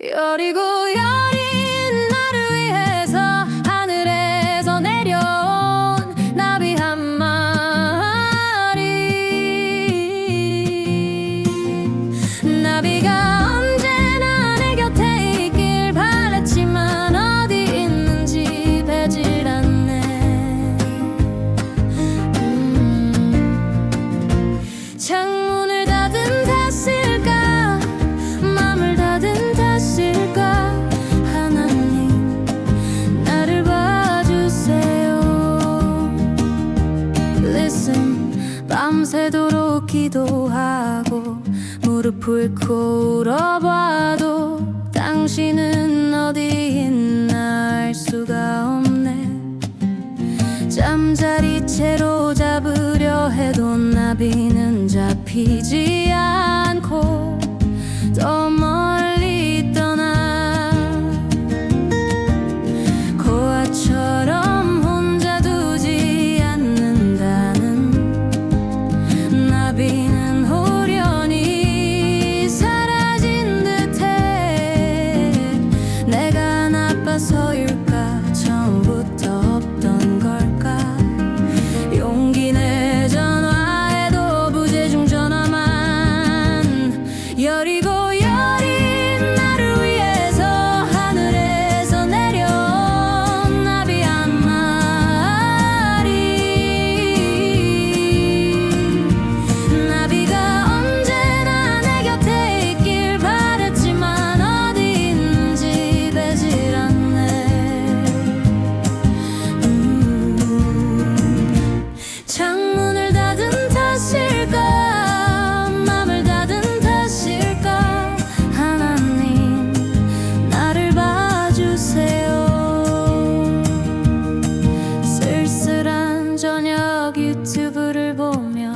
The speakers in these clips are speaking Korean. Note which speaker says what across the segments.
Speaker 1: 여리고야 밤새도록 기도하고 무릎 꿇고 울어봐도 당신은 어디 있나 알 수가 없네. 잠자리 채로 잡으려 해도 나비는 잡히지 所以 척 유튜브를 보며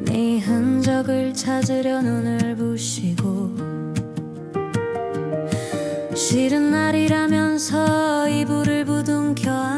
Speaker 1: 네 흔적을 찾으려 눈을 부시고 싫은 날이라면서 이불을 부둥켜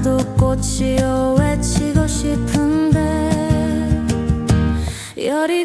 Speaker 1: 나도 꽃이여 외치고 싶은데 열이